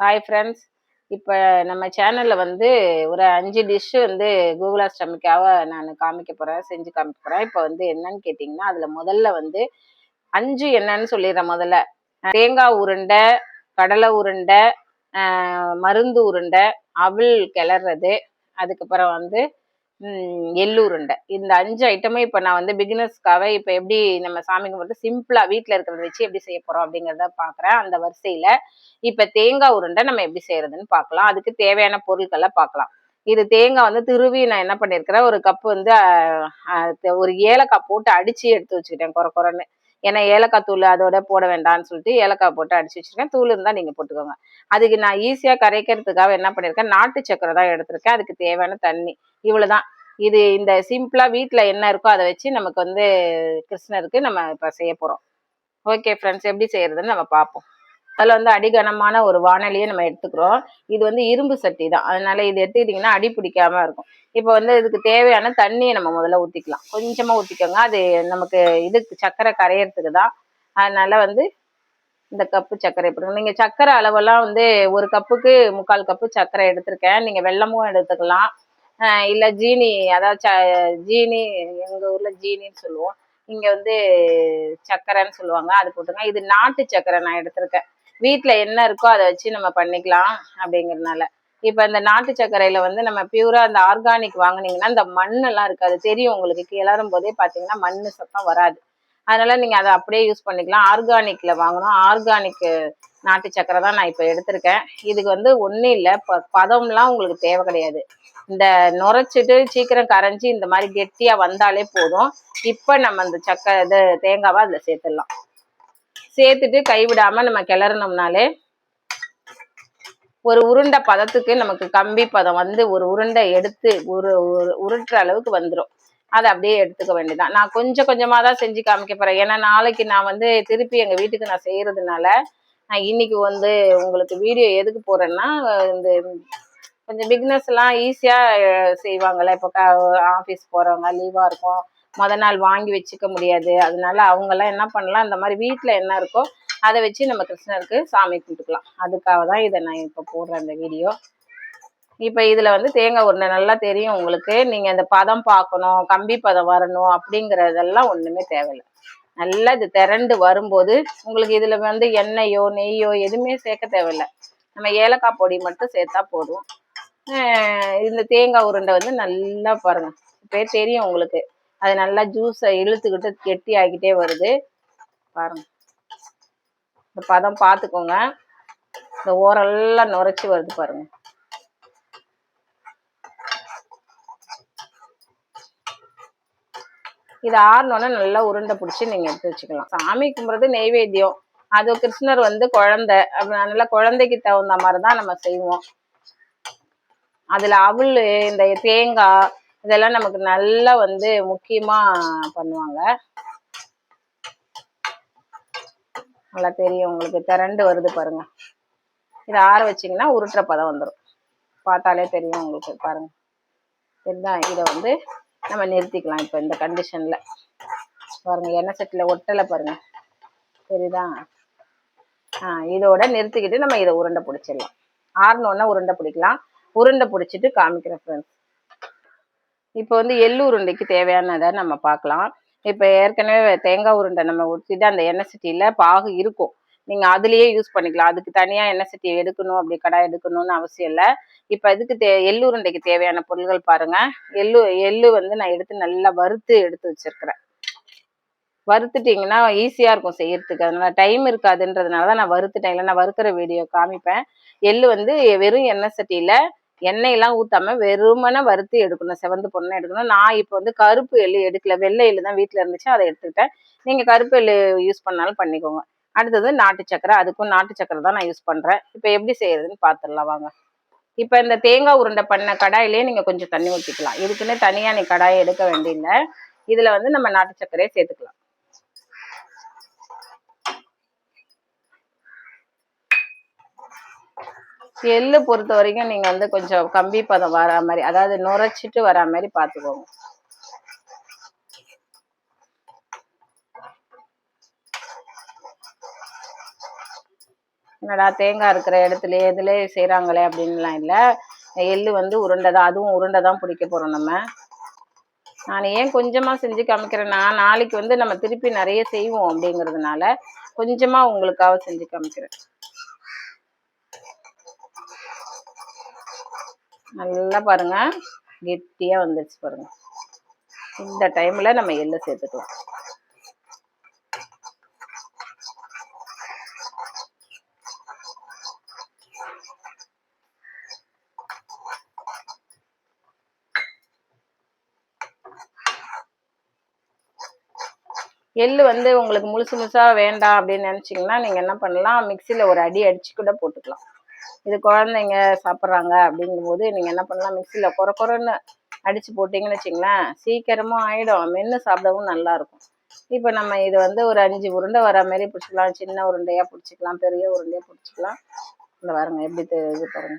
Hi friends இப்போ நம்ம சேனலில் வந்து ஒரு அஞ்சு டிஷ்ஷு வந்து கூகுளா ஸ்டமிக்காக நான் காமிக்க போகிறேன் செஞ்சு காமிக்க போகிறேன் இப்போ வந்து என்னன்னு கேட்டிங்கன்னா அதில் முதல்ல வந்து அஞ்சு என்னன்னு சொல்லிடுறேன் முதல்ல. தேங்காய் உருண்டை கடலை உருண்டை மருந்து உருண்டை அவல் கிளறது அதுக்கப்புறம் வந்து எள்ளுருண்டை. எள்ளு உருண்டை இந்த அஞ்சு ஐட்டமும் இப்போ நான் வந்து பிகினர்ஸ்க்காக இப்போ எப்படி நம்ம சாமி கும்பிட்டு சிம்பிளாக வீட்டில் இருக்கிறத வச்சு எப்படி செய்ய போகிறோம் அப்படிங்கிறத பார்க்குறேன் அந்த வரிசையில் இப்போ தேங்காய் உருண்டை நம்ம எப்படி செய்யறதுன்னு பார்க்கலாம் அதுக்கு தேவையான பொருட்களை பார்க்கலாம் இது தேங்காய் வந்து திருவி நான் என்ன பண்ணியிருக்கிறேன் ஒரு கப் வந்து ஒரு ஏலக்காய் போட்டு அடித்து எடுத்து வச்சுக்கிட்டேன் குறை குறைன்னு ஏன்னா ஏலக்காய் தூள் அதோட போட வேண்டாம்னு சொல்லிட்டு ஏலக்காய் போட்டு அடிச்சு வச்சிருக்கேன். தூள் இருந்தால் நீங்கள் போட்டுக்கோங்க. அதுக்கு நான் ஈஸியாக கரைக்கிறதுக்காக என்ன பண்ணியிருக்கேன் நாட்டு சக்கரை தான் எடுத்திருக்கேன். அதுக்கு தேவையான தண்ணி. இவ்வளவுதான். இது இந்த சிம்பிளாக வீட்டில் என்ன இருக்கோ அதை வச்சு நமக்கு வந்து கிருஷ்ணருக்கு நம்ம இப்போ செய்ய போகிறோம் ஓகே ஃப்ரெண்ட்ஸ் எப்படி செய்யறதுன்னு நம்ம பார்ப்போம். அதில் வந்து அடிகனமான ஒரு வானலியை நம்ம எடுத்துக்கிறோம். இது வந்து இரும்பு சட்டி தான். அதனால இது எடுத்துக்கிட்டிங்கன்னா அடி பிடிக்காம இருக்கும். இப்போ வந்து இதுக்கு தேவையான தண்ணியை நம்ம முதல்ல ஊற்றிக்கலாம் கொஞ்சமாக ஊற்றிக்கோங்க அது நமக்கு இதுக்கு சர்க்கரை கரையிறதுக்கு தான். அதனால வந்து இந்த கப்பு சர்க்கரை போடுங்க. நீங்கள் சர்க்கரை அளவெல்லாம் வந்து ஒரு கப்புக்கு முக்கால் கப்பு சர்க்கரை எடுத்திருக்கேன். நீங்கள் வெல்லமும் எடுத்துக்கலாம். இல்லை ஜீனி அதாவது ச- ஜீனி எங்கள் ஊரில் ஜீனின்னு சொல்லுவோம். இங்கே வந்து சர்க்கரைன்னு சொல்லுவாங்க. அது போட்டுங்க இது நாட்டு சக்கரை நான் எடுத்திருக்கேன். வீட்டில் என்ன இருக்கோ அதை வச்சு நம்ம பண்ணிக்கலாம் அப்படிங்கறதுனால. இப்போ இந்த நாட்டு சர்க்கரையில வந்து நம்ம பியூரா அந்த ஆர்கானிக் வாங்கினீங்கன்னா இந்த மண்ணெல்லாம் இருக்காது. தெரியும் உங்களுக்கு. கிளறும் போதே பார்த்தீங்கன்னா மண் சத்தம் வராது. அதனால நீங்கள் அதை அப்படியே யூஸ் பண்ணிக்கலாம். ஆர்கானிக்கில் வாங்கணும். ஆர்கானிக் நாட்டு சக்கரை தான் நான் இப்போ எடுத்திருக்கேன். இதுக்கு வந்து ஒன்றும் இல்லை. ப பதம்லாம் உங்களுக்கு தேவை கிடையாது. இந்த நுரைச்சிட்டு சீக்கிரம் கரைஞ்சி இந்த மாதிரி கெட்டியாக வந்தாலே போதும். இப்போ நம்ம அந்த சக்கரை இது தேங்காவை அதில் சேர்த்துடலாம். சேர்த்துட்டு கைவிடாம நம்ம கிளறினோம்னாலே ஒரு உருண்டை பதத்துக்கு நமக்கு கம்பி பதம் வந்து ஒரு உருண்டை எடுத்து ஒரு உருட்டுற அளவுக்கு வந்துடும் அதை அப்படியே எடுத்துக்க வேண்டியதான் நான் கொஞ்சம் கொஞ்சமாக தான் செஞ்சு காமிக்க போறேன். ஏன்னா நாளைக்கு நான் வந்து திருப்பி எங்கள் வீட்டுக்கு நான் செய்கிறதுனால நான் இன்னைக்கு வந்து உங்களுக்கு வீடியோ எதுக்கு போறேன்னா இந்த கொஞ்சம் பிக்னஸ் எல்லாம் செய்வாங்கள்ல செய்வாங்கல்ல. இப்போ ஆஃபீஸ் போகிறவங்க லீவாக இருக்கும். முத நாள் வாங்கி வச்சுக்க முடியாது. அதனால அவங்க எல்லாம் என்ன பண்ணலாம்? இந்த மாதிரி வீட்டில் என்ன இருக்கோ அதை வச்சு நம்ம கிருஷ்ணருக்கு சாமி கும்பிட்டுக்கலாம். அதுக்காக தான் இதை நான் இப்போ போடுறேன் இந்த வீடியோ. இப்போ இதில் வந்து தேங்காய் உருண்டை நல்லா தெரியும் உங்களுக்கு. நீங்கள் இந்த பதம் பார்க்கணும் கம்பி பதம் வரணும் அப்படிங்கிறதெல்லாம் ஒன்றுமே தேவையில்லை. நல்லா இது திரண்டு வரும்போது உங்களுக்கு இதில் வந்து எண்ணெயோ நெய்யோ எதுவுமே சேர்க்க தேவையில்லை. நம்ம ஏலக்காய் பொடி மட்டும் சேர்த்தா போதும். இந்த தேங்காய் உருண்டை வந்து நல்லா பாருங்க. இப்போ தெரியும் உங்களுக்கு. அது நல்லா ஜூஸை இழுத்துக்கிட்டு கெட்டி ஆகிக்கிட்டே வருது. பாருங்க. இந்த பதம் பார்த்துக்கோங்க இந்த ஓரெல்லாம் நுரைச்சி வருது பாருங்க. இது ஆறினோடனே நல்லா உருண்டை பிடிச்சி நீங்கள் எடுத்து வச்சுக்கலாம். சாமி கும்பிட்றது நெய்வேத்தியம். அது கிருஷ்ணர் வந்து குழந்தை. அதனால குழந்தைக்கு தகுந்த மாதிரி தான் நம்ம செய்வோம். அதில் அவள் இந்த தேங்காய் இதெல்லாம் நமக்கு நல்லா வந்து முக்கியமாக பண்ணுவாங்க. நல்லா தெரியும் உங்களுக்கு. திரண்டு வருது பாருங்க. இதை ஆற வச்சிங்கன்னா உருட்டுற பதம் வந்துடும் பார்த்தாலே தெரியும் உங்களுக்கு பாருங்க. இதுதான் இதை வந்து நம்ம நிறுத்திக்கலாம் இப்போ இந்த கண்டிஷனில் பாருங்க எண்ணெய் சட்டியில் ஒட்டலை பாருங்க. சரிதா ஆ இதோட நிறுத்திக்கிட்டு நம்ம இதை உருண்டை பிடிச்சிடலாம். ஆறுனோடனே உருண்டை பிடிக்கலாம். உருண்டை பிடிச்சிட்டு காமிக்கிறேன் ஃப்ரெண்ட்ஸ் இப்போ வந்து எள்ளு உருண்டைக்கு தேவையானதை நம்ம பார்க்கலாம். இப்போ ஏற்கனவே தேங்காய் உருண்டை நம்ம ஊற்றிட்டு அந்த எண்ணெய் சட்டியில் பாகு இருக்கும். நீங்கள் அதுலேயே யூஸ் பண்ணிக்கலாம். அதுக்கு தனியாக எண்ணெய் சட்டி எடுக்கணும் அப்படி கடாய் எடுக்கணும்னு அவசியம் இல்லை. இப்போ இதுக்கு தே எள்ளு உருண்டைக்கு தேவையான பொருட்கள் பாருங்கள் எள்ளு எள்ளு வந்து நான் எடுத்து நல்லா வறுத்து எடுத்து வச்சிருக்கிறேன். வறுத்துட்டிங்கன்னா ஈஸியாக இருக்கும் செய்யறதுக்கு. அதனால டைம் இருக்காதுன்றதுனால தான் நான் வறுத்துட்டேன். இல்லை நான் வறுக்கிற வீடியோ காமிப்பேன். எள்ளு வந்து வெறும் எண்ணெய் சட்டியில் எண்ணெயெல்லாம் ஊத்தாம வெறுமனே வறுத்து எடுக்கணும். செவந்து பொண்ணு எடுக்கணும். நான் இப்போ வந்து கருப்பு எள்ளு எடுக்கல. வெள்ளை எள்ளு தான் வீட்டில் இருந்துச்சு. அதை எடுத்துக்கிட்டேன். நீங்கள் கருப்பு எள்ளு யூஸ் பண்ணாலும் பண்ணிக்கோங்க. அடுத்தது நாட்டு சக்கரை. அதுக்கும் நாட்டு சக்கரை தான் நான் யூஸ் பண்ணுறேன் இப்போ எப்படி செய்யறதுன்னு பார்த்துடலாம் வாங்க. இப்போ இந்த தேங்காய் உருண்டை பண்ண கடாயிலே நீங்கள் கொஞ்சம் தண்ணி ஊற்றிக்கலாம் இதுக்குன்னு தனியாக நீ கடாயை எடுக்க வேண்டியதில்லை. இதில் வந்து நம்ம நாட்டு சக்கரையே சேர்த்துக்கலாம். எள்ளு பொறுத்த வரைக்கும் நீங்கள் வந்து கொஞ்சம் கம்பி பதம் வர மாதிரி அதாவது நுரைச்சிட்டு வர மாதிரி பார்த்துக்கோங்க. என்னடா தேங்காய் இருக்கிற இடத்துல எதுல செய்கிறாங்களே அப்படின்லாம் இல்லை. எள்ளு வந்து உருண்டை தான் அதுவும் உருண்டை தான் பிடிக்க போகிறோம் நம்ம. நான் ஏன் கொஞ்சமாக செஞ்சு காமிக்கிறேன்னா நாளைக்கு வந்து நம்ம திருப்பி நிறைய செய்வோம் அப்படிங்கிறதுனால கொஞ்சமாக உங்களுக்காக செஞ்சு காமிக்கிறேன். நல்லா பாருங்க. கெட்டியாக வந்துடுச்சு பாருங்க. இந்த டைமில் நம்ம எள்ளு சேர்த்துக்கலாம். எள்ளு வந்து உங்களுக்கு முழுசு முழுசாக வேண்டாம் அப்படின்னு நினச்சிங்கன்னா நீங்கள் என்ன பண்ணலாம்? மிக்சியில் ஒரு அடி அடித்து கூட போட்டுக்கலாம். இது குழந்தைங்க சாப்பிட்றாங்க அப்படிங்கும்போது நீங்கள் என்ன பண்ணலாம்? மிக்சியில் குறை குறைன்னு அடித்து போட்டிங்கன்னு வச்சிங்களேன் சீக்கிரமும் ஆகிடும் மென்று சாப்பிடவும் நல்லாயிருக்கும் இப்போ நம்ம இது வந்து ஒரு அஞ்சு உருண்டை வர மாதிரி பிடிச்சிக்கலாம். சின்ன உருண்டையாக பிடிச்சிக்கலாம். பெரிய உருண்டையாக பிடிச்சிக்கலாம். இந்த பாருங்க எப்படி இது பாருங்க.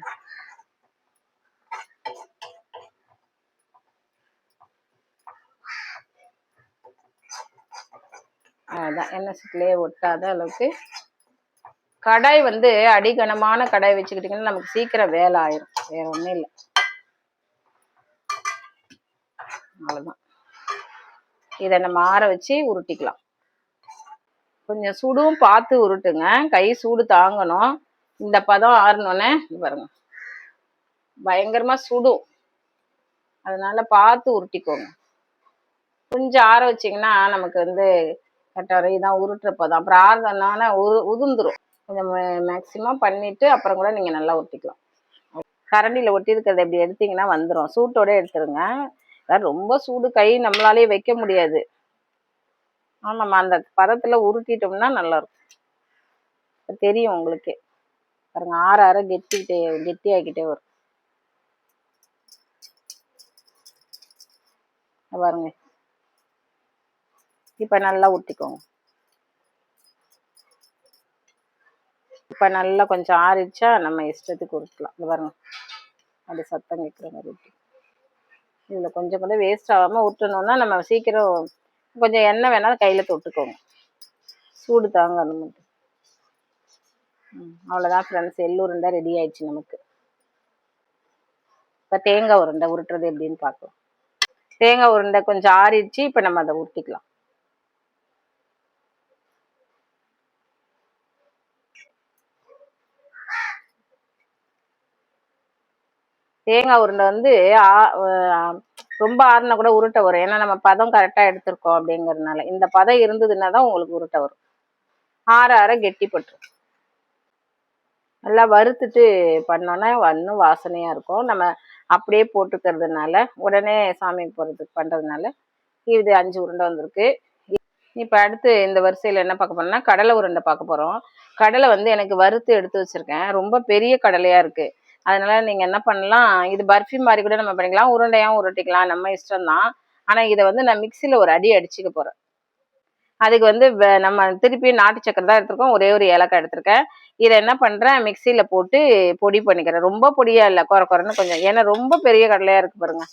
அதான் எண்ணெய் சட்டிலே ஒட்டாத அளவுக்கு கடாய் வந்து அடிகனமான கடாய் வச்சுக்கிட்டிங்கன்னா நமக்கு சீக்கிரம் வேலை ஆயிரும் வேற ஒன்றும் இல்லை. அவ்வளோதான் இதை நம்ம ஆற வச்சு உருட்டிக்கலாம். கொஞ்சம் சுடும் பார்த்து உருட்டுங்க. கை சூடு தாங்கணும். இந்த பதம் ஆறினோடனே பாருங்க. பயங்கரமா சுடும். அதனால பார்த்து உருட்டிக்கோங்க. கொஞ்சம் ஆற வச்சிங்கன்னா நமக்கு வந்து கரெக்டாக வரும் இதான் உருட்டுற பதம். அப்புறம் ஆறுனோன்னா உரு உதிர்ந்துரும். கொஞ்சம் மேக்ஸிமம் பண்ணிவிட்டு அப்புறம் கூட நீங்கள் நல்லா ஒட்டிக்கலாம். கரண்டியில் ஒட்டி இருக்கிறத இப்படி எடுத்தீங்கன்னா வந்துடும் சூட்டோட எடுத்துருங்க. அதாவது ரொம்ப சூடு கை நம்மளாலேயே வைக்க முடியாது. நம்ம அந்த பதத்தில் உருட்டிட்டோம்னா நல்லா இருக்கும் தெரியும் உங்களுக்கே. பாருங்க ஆற ஆற கெட்டிக்கிட்டே கெட்டியாக்கிட்டே வரும். பாருங்க. இப்போ நல்லா ஊற்றிக்கோங்க இப்போ நல்லா கொஞ்சம் ஆறிச்சா நம்ம இஷ்டத்துக்கு உருட்டலாம். இங்க பாருங்க. அப்படி சத்தம் கேட்குற மாதிரி இதில் கொஞ்சம் கூட வேஸ்ட் ஆகாமல் ஊற்றணுன்னா நம்ம சீக்கிரம் கொஞ்சம் எண்ணெய் வேணாலும் கையில் தொட்டுக்கோங்க. சூடு தாங்க அந்த மட்டும். ம் அவ்வளோதான் ஃப்ரெண்ட்ஸ் எள்ளு உருண்டை ரெடி ஆயிடுச்சு நமக்கு. இப்போ தேங்காய் உருண்டை உருட்டுறது எப்படின்னு பார்க்கலாம். தேங்காய் உருண்டை கொஞ்சம் ஆறிடுச்சு இப்போ நம்ம அதை உருட்டிக்கலாம். தேங்காய் உருண்டை வந்து ஆ- ரொம்ப ஆறுனா கூட உருட்டை வரும். ஏன்னா நம்ம பதம் கரெக்டாக எடுத்திருக்கோம் அப்படிங்கிறதுனால. இந்த பதம் இருந்ததுன்னா தான் உங்களுக்கு உருட்டை வரும். ஆற ஆற கெட்டிப்பட்டுரும் நல்லா வறுத்துட்டு பண்ணோன்னா இன்னும் வாசனையாக இருக்கும். நம்ம அப்படியே போட்டுக்கிறதுனால உடனே சாமி போகிறதுக்கு பண்ணுறதுனால இது அஞ்சு உருண்டை வந்திருக்கு. இப்போ அடுத்து இந்த வரிசையில் என்ன பார்க்க போறோம்னா கடலை உருண்டை பார்க்க போகிறோம் கடலை வந்து எனக்கு வறுத்து எடுத்து வச்சுருக்கேன். ரொம்ப பெரிய கடலையாக இருக்குது அதனால நீங்கள் என்ன பண்ணலாம்? இது பர்ஃபி மாதிரி கூட நம்ம பண்ணிக்கலாம். உருண்டையாகவும் உருட்டிக்கலாம். நம்ம இஷ்டம்தான். ஆனால் இதை வந்து நான் மிக்சியில் ஒரு அடி அடிச்சுக்க போகிறேன் அதுக்கு வந்து வ- நம்ம திருப்பி நாட்டு சக்கரை தான் எடுத்திருக்கோம். ஒரே ஒரு ஏலக்காய் எடுத்திருக்கேன். இதை என்ன பண்ணுறேன் மிக்சியில் போட்டு பொடி பண்ணிக்கிறேன். ரொம்ப பொடியாக இல்லை. குறை குறைன்னு கொஞ்சம். ஏன்னா ரொம்ப பெரிய கடலையாக இருக்குது பாருங்க.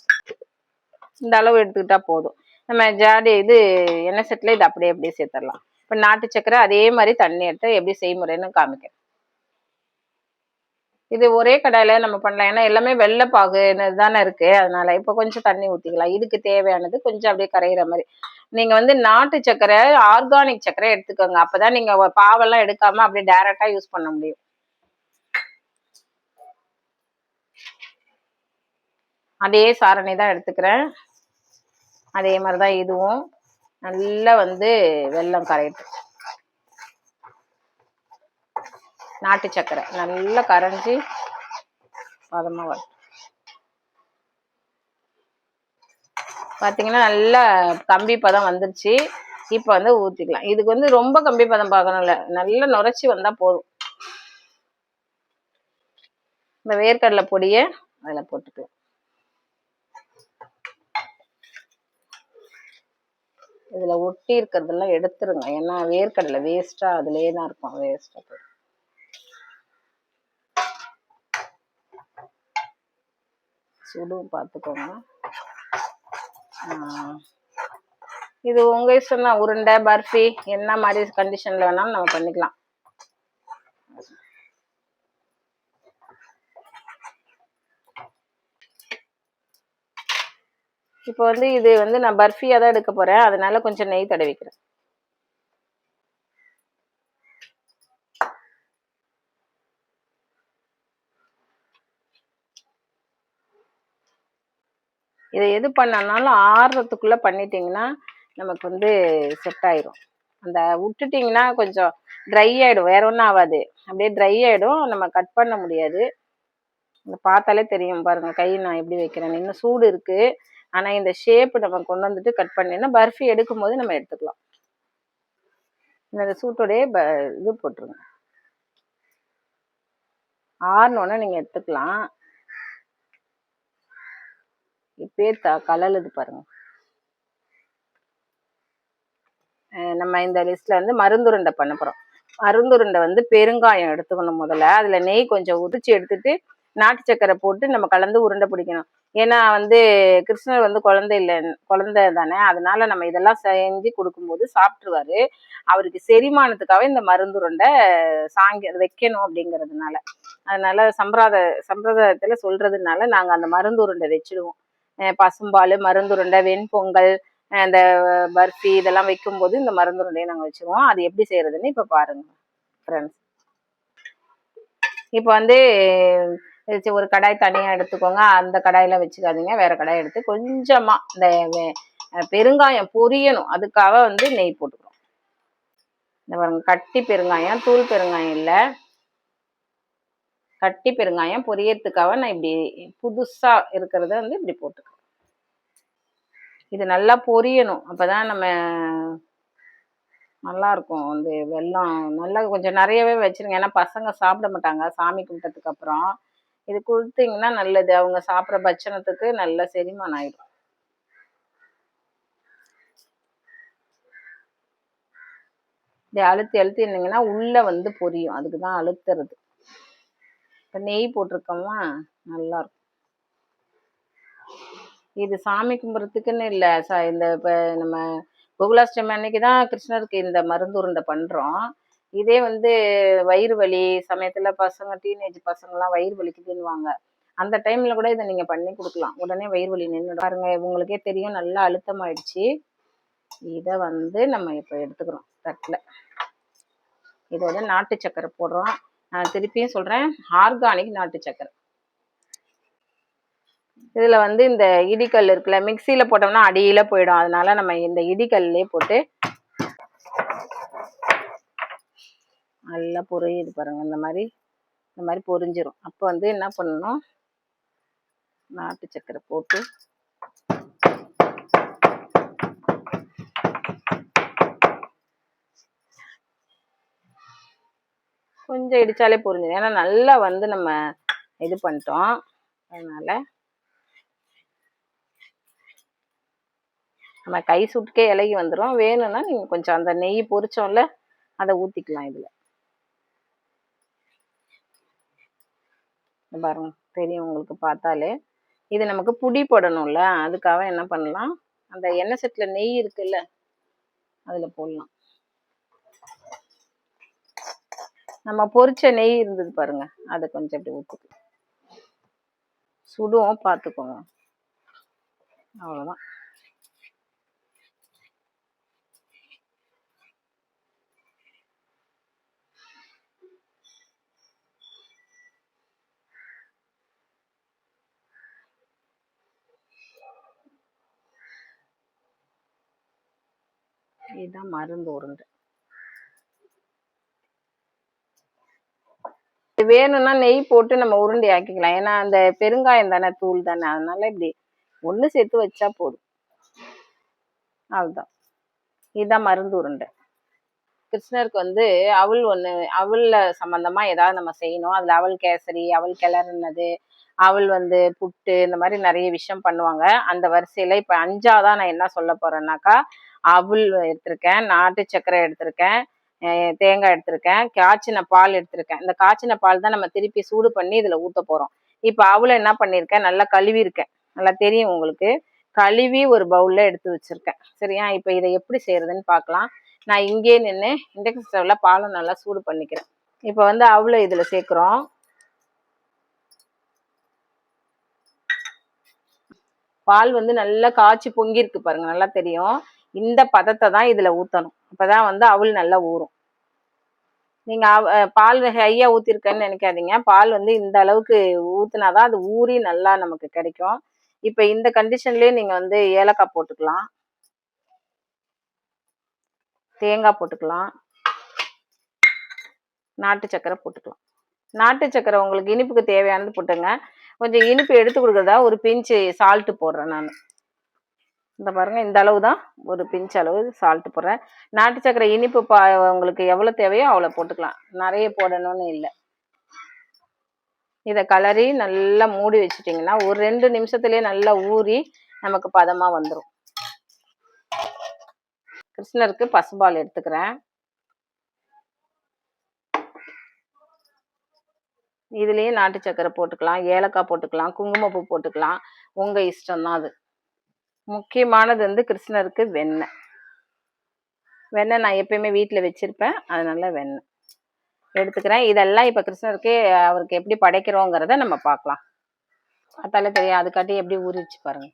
இந்த அளவு எடுத்துக்கிட்டா போதும். நம்ம ஜாடி இது எண்ணெய் செட்டில் இது அப்படியே அப்படியே சேர்த்துடலாம். இப்போ நாட்டு சக்கரை அதே மாதிரி தண்ணி எடுத்து எப்படி செய்முறைன்னு காமிக்கிறேன். இது ஒரே கடாயில நம்ம பண்ணலாம். ஏன்னா எல்லாமே வெள்ளைப்பாகு தானே இருக்கு. அதனால இப்போ கொஞ்சம் தண்ணி ஊற்றிக்கலாம் இதுக்கு தேவையானது கொஞ்சம் அப்படியே கரையிற மாதிரி. நீங்க வந்து நாட்டு சக்கரை ஆர்கானிக் சக்கரை எடுத்துக்கோங்க. அப்பதான் நீங்க நீங்கள் பாவெல்லாம் எடுக்காம அப்படியே டைரக்டா யூஸ் பண்ண முடியும். அதே சாரணி தான் எடுத்துக்கிறேன். அதே மாதிரி தான் இதுவும். நல்லா வந்து வெள்ளம் கரையிட்டு நாட்டு சக்கரை. நல்லா கரைஞ்சி பதமாக வரும் பார்த்தீங்கன்னா நல்லா கம்பி பதம் வந்துருச்சு. இப்போ வந்து ஊற்றிக்கலாம் இதுக்கு வந்து ரொம்ப கம்பி பதம் பார்க்கணும்ல. நல்லா நுரைச்சி வந்தால் போதும். இந்த வேர்க்கடலை பொடியை அதில் போட்டுக்கலாம். இதில் ஒட்டி இருக்கிறதெல்லாம் எடுத்துருங்க. ஏன்னா வேர்க்கடலை வேஸ்ட்டாக அதுலேயே தான் இருக்கும். வேஸ்ட்டாக சுடு பார்த்துக்கோங்க. இது உங்கள் இஷ்டம் தான் உருண்டை பர்ஃபி என்ன மாதிரி கண்டிஷனில் வேணாலும் நம்ம பண்ணிக்கலாம். இப்போ வந்து இது வந்து நான் பர்ஃபியாக தான் எடுக்க போகிறேன் அதனால கொஞ்சம் நெய் தடவிக்கிறேன். இதை எது பண்ணனாலும் ஆறுறதுக்குள்ளே பண்ணிட்டீங்கன்னா நமக்கு வந்து செட் ஆயிரும். அந்த விட்டுட்டிங்கன்னா கொஞ்சம் ட்ரை ஆகிடும் வேற ஒன்றும் ஆகாது. அப்படியே ட்ரை ஆகிடும் நம்ம கட் பண்ண முடியாது. இந்த பார்த்தாலே தெரியும். பாருங்க கை நான் எப்படி வைக்கிறேன். இன்னும் சூடு இருக்கு. ஆனால் இந்த ஷேப் நம்ம கொண்டு வந்துட்டு கட் பண்ணினா பர்ஃபி எடுக்கும் போது நம்ம எடுத்துக்கலாம். இந்த சூட்டோடைய இது போட்டுருங்க. ஆறுனோடனே நீங்கள் எடுத்துக்கலாம். இப்பயே த கலலுது பாருங்க. நம்ம இந்த லிஸ்ட்ல வந்து மருந்துருண்டை பண்ண போறோம். மருந்துருண்டை வந்து பெருங்காயம் எடுத்துக்கணும் முதல்ல. அதுல நெய் கொஞ்சம் உரிச்சு எடுத்துட்டு நாட்டு சக்கரை போட்டு நம்ம கலந்து உருண்டை பிடிக்கணும். ஏன்னா வந்து கிருஷ்ணர் வந்து குழந்தை இல்லை குழந்தை தானே. அதனால நம்ம இதெல்லாம் செஞ்சு கொடுக்கும்போது சாப்பிட்ருவாரு அவருக்கு செரிமானத்துக்காக இந்த மருந்துருண்டை சாங்கி வைக்கணும் அப்படிங்கிறதுனால. அதனால சம்பிரதாய சம்பிரதாயத்தில் சொல்றதுனால நாங்கள் அந்த மருந்து உருண்டை வச்சிடுவோம். பசும்பால் மருந்துருண்டை வெண்பொங்கல் அந்த பர்ஃபி இதெல்லாம் வைக்கும்போது இந்த மருந்துருண்டையை நாங்கள் வச்சுருவோம். அது எப்படி செய்கிறதுன்னு இப்போ பாருங்கள் ஃப்ரெண்ட்ஸ் இப்போ வந்து ஒரு கடாய் தனியாக எடுத்துக்கோங்க. அந்த கடாயில் வச்சுக்காதீங்க. வேறு கடாய் எடுத்து கொஞ்சமாக இந்த பெருங்காயம் பொரியணும். அதுக்காக வந்து நெய் போட்டுக்கிறோம். இந்த பாருங்க கட்டி பெருங்காயம் தூள் பெருங்காயம் இல்லை. கட்டி பெருங்காயம் பொரியறதுக்காக நான் இப்படி புதுசாக இருக்கிறத வந்து இப்படி போட்டுக்கிறேன் இது நல்லா பொரியணும். அப்போ தான் நம்ம நல்லா இருக்கும். வந்து வெள்ளம் நல்லா கொஞ்சம் நிறையவே வச்சுருங்க. ஏன்னா பசங்க சாப்பிட மாட்டாங்க. சாமி கும்பிட்டதுக்கு அப்புறம் இது கொடுத்தீங்கன்னா நல்லது. அவங்க சாப்பிட்ற பட்சணத்துக்கு நல்ல செரிமானம் ஆயிடும். இப்படி அழுத்தி அழுத்தி இருந்தீங்கன்னா உள்ளே வந்து பொரியும். அதுக்கு தான் அழுத்துறது. இப்போ நெய் போட்டிருக்கோமா? நல்லா இருக்கும் இது சாமி கும்பிட்றதுக்குன்னு இல்லை. சா இந்த இப்போ நம்ம கோகுலாஷ்டமி அன்னைக்கு தான் கிருஷ்ணருக்கு இந்த மருந்து உருண்டை பண்ணுறோம் இதே வந்து வயிறு வலி சமயத்தில் பசங்க டீனேஜ் பசங்கள்லாம் வயிறு வலிக்குதுன்னுவாங்க. அந்த டைமில் கூட இதை நீங்கள் பண்ணி கொடுக்கலாம். உடனே வயிறு வலி நின்று பாருங்க உங்களுக்கே தெரியும் நல்லா அழுத்தமாயிடுச்சு. இதை வந்து நம்ம இப்போ எடுத்துக்கிறோம் தட்டில். இதோட நாட்டு சக்கரை போடுறோம். நான் திருப்பியும் சொல்கிறேன் ஆர்கானிக் நாட்டு சக்கரை. இதில் வந்து இந்த இடிக்கல் இருக்குல்ல மிக்சியில் போட்டோம்னா அடியில் போயிடும். அதனால நம்ம இந்த இடிக்கல்லே போட்டு நல்லா பொரியுது பாருங்க. இந்த மாதிரி இந்த மாதிரி பொரிஞ்சிரும். அப்போ வந்து என்ன பண்ணணும்? நாட்டு சக்கரை போட்டு கொஞ்சம் இடித்தாலே புரிஞ்சுது. ஏன்னா நல்லா வந்து நம்ம இது பண்ணிட்டோம். அதனால் நம்ம கை சுட்டுக்கே இலகி வந்துடும் வேணும்னா நீங்கள் கொஞ்சம் அந்த நெய் பொரிச்சோம்ல அதை ஊற்றிக்கலாம் இதில். பாருங்க தெரியும் உங்களுக்கு பார்த்தாலே. இது நமக்கு புடி போடணும்ல. அதுக்காக என்ன பண்ணலாம்? அந்த எண்ணெய் செட்டில் நெய் இருக்குல்ல அதில் போடலாம். நம்ம பொரிச்ச நெய் இருந்தது பாருங்க. அதை கொஞ்சம் அப்படி ஊற்றிக்கலாம் சுடுவோம் பார்த்துக்கோங்க அவ்வளோதான் இதுதான் மருந்து உருண்டை. வேணும்னா நெய் போட்டு நம்ம உருண்டை ஆக்கிக்கலாம். ஏன்னா அந்த பெருங்காயம் தானே தூள் தானே. அதனால இப்படி ஒன்று சேர்த்து வச்சா போதும். அதுதான் இதுதான் மருந்து உருண்டை. கிருஷ்ணருக்கு வந்து அவள் ஒன்று அவளில் சம்மந்தமாக ஏதாவது நம்ம செய்யணும். அதில் அவள் கேசரி அவள் கிளறுனது அவள் வந்து புட்டு இந்த மாதிரி நிறைய விஷயம் பண்ணுவாங்க. அந்த வரிசையில் இப்போ அஞ்சாவதாக நான் என்ன சொல்ல போகிறேன்னாக்கா அவள் எடுத்திருக்கேன் நாட்டு சர்க்கரை எடுத்திருக்கேன். தேங்காய் எடுத்திருக்கேன். காய்ச்சின பால் எடுத்திருக்கேன். இந்த காய்ச்சின பால் தான் நம்ம திருப்பி சூடு பண்ணி இதில் ஊற்ற போகிறோம் இப்போ அவளை என்ன பண்ணியிருக்கேன் நல்லா கழுவி இருக்கேன் நல்லா தெரியும் உங்களுக்கு. கழுவி ஒரு பவுலில் எடுத்து வச்சுருக்கேன். சரியா? இப்போ இதை எப்படி செய்கிறதுன்னு பார்க்கலாம். நான் இங்கே நின்று இண்டக்ஷன் ஸ்டவ்வில் பாலை நல்லா சூடு பண்ணிக்கிறேன். இப்போ வந்து அவ்வளோ இதில் சேர்க்குறோம். பால் வந்து நல்லா காய்ச்சி பொங்கியிருக்கு பாருங்க. நல்லா தெரியும். இந்த பதத்தை தான் இதில் ஊற்றணும் அப்போ தான் வந்து அவள் நல்லா ஊறும். நீங்க பால் ஹையா ஊத்திருக்கேன்னு நினைக்காதீங்க. பால் வந்து இந்த அளவுக்கு ஊத்துனாதான் அது ஊறி நல்லா நமக்கு கிடைக்கும். இப்ப இந்த கண்டிஷன்லயே நீங்க வந்து ஏலக்காய் போட்டுக்கலாம். தேங்காய் போட்டுக்கலாம். நாட்டு சக்கரை போட்டுக்கலாம். நாட்டு சக்கரை உங்களுக்கு இனிப்புக்கு தேவையானது போட்டுங்க. கொஞ்சம் இனிப்பு எடுத்து கொடுக்குறதா ஒரு பிஞ்சு சால்ட்டு போடுறேன் நான். இந்த பாருங்க இந்த அளவு தான் ஒரு பிஞ்ச் அளவு சால்ட் போடுறேன். நாட்டு சக்கரை இனிப்பு பா உங்களுக்கு எவ்வளோ தேவையோ அவ்வளோ போட்டுக்கலாம். நிறைய போடணும்னு இல்லை. இதை கலரி நல்லா மூடி வச்சிட்டிங்கன்னா ஒரு ரெண்டு நிமிஷத்துலேயே நல்லா ஊறி நமக்கு பதமாக வந்துடும் கிருஷ்ணருக்கு பசுபால் எடுத்துக்கிறேன். இதுலேயே நாட்டு சக்கரை போட்டுக்கலாம் ஏலக்காய் போட்டுக்கலாம் குங்குமப்பூ போட்டுக்கலாம். உங்கள் இஷ்டம்தான் அது. முக்கியமானது வந்து கிருஷ்ணருக்கு வெண்ணெய் வெண்ணெய் நான் எப்பயுமே வீட்டில் வச்சிருப்பேன். அதனால வெண்ணெய் எடுத்துக்கிறேன். இதெல்லாம் இப்போ கிருஷ்ணருக்கு அவருக்கு எப்படி படைக்கிறோங்கிறத நம்ம பார்க்கலாம். பார்த்தாலே தெரியும். அதுக்காட்டி எப்படி ஊறிச்சு பாருங்க.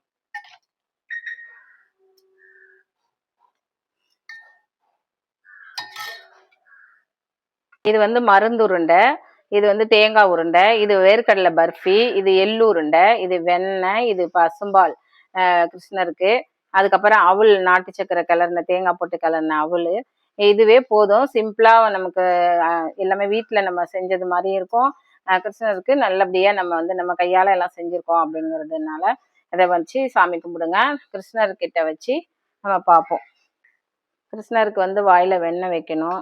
இது வந்து மருந்து உருண்டை. இது வந்து தேங்காய் உருண்டை. இது வேர்க்கடலை பர்ஃபி. இது எள்ளு உருண்டை. இது வெண்ணெய். இது பசும்பால். கிருஷ்ணருக்கு. அதுக்கப்புறம் அவள் நாட்டு சக்கரை கலர்ன தேங்காய் போட்டு கலர்ன அவள். இதுவே போதும். சிம்பிளா நமக்கு எல்லாமே வீட்டில் நம்ம செஞ்சது மாதிரி இருக்கும். கிருஷ்ணருக்கு நல்லபடியா நம்ம வந்து நம்ம கையால எல்லாம் செஞ்சுருக்கோம் அப்படிங்கிறதுனால அதை வச்சு சாமி கும்பிடுங்க. கிருஷ்ணர்கிட்ட வச்சு நம்ம பார்ப்போம். கிருஷ்ணருக்கு வந்து வாயில வெண்ணெய் வைக்கணும்.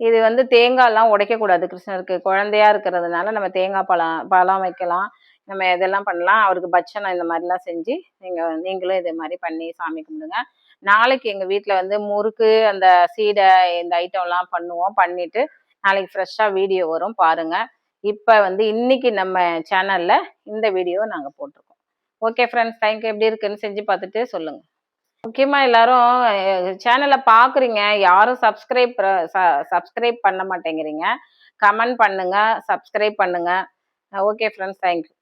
இது வந்து தேங்காய்லாம் உடைக்கக்கூடாது கிருஷ்ணருக்கு. குழந்தையா இருக்கிறதுனால நம்ம தேங்காய் பழம் பழம் வைக்கலாம். நம்ம இதெல்லாம் பண்ணலாம் அவருக்கு பட்சணம் இந்த மாதிரிலாம் செஞ்சு நீங்கள் நீங்களும் இதே மாதிரி பண்ணி சாமி கும்பிடுங்க. நாளைக்கு எங்கள் வீட்டில் வந்து முறுக்கு அந்த சீடை இந்த ஐட்டம்லாம் பண்ணுவோம் பண்ணிட்டு நாளைக்கு ஃப்ரெஷ்ஷாக வீடியோ வரும் பாருங்க. இப்போ வந்து இன்னைக்கு நம்ம சேனலில் இந்த வீடியோ நாங்கள் போட்டிருக்கோம். ஓகே ஃப்ரெண்ட்ஸ் தேங்க்யூ எப்படி இருக்குன்னு செஞ்சு பார்த்துட்டு சொல்லுங்கள் முக்கியமாக எல்லாரும் சேனலை பார்க்குறீங்க யாரும் சப்ஸ்கிரைப் சப்ஸ்கிரைப் பண்ண மாட்டேங்கிறீங்க. கமெண்ட் பண்ணுங்கள் சப்ஸ்கிரைப் பண்ணுங்கள் ஓகே ஃப்ரெண்ட்ஸ் தேங்க்யூ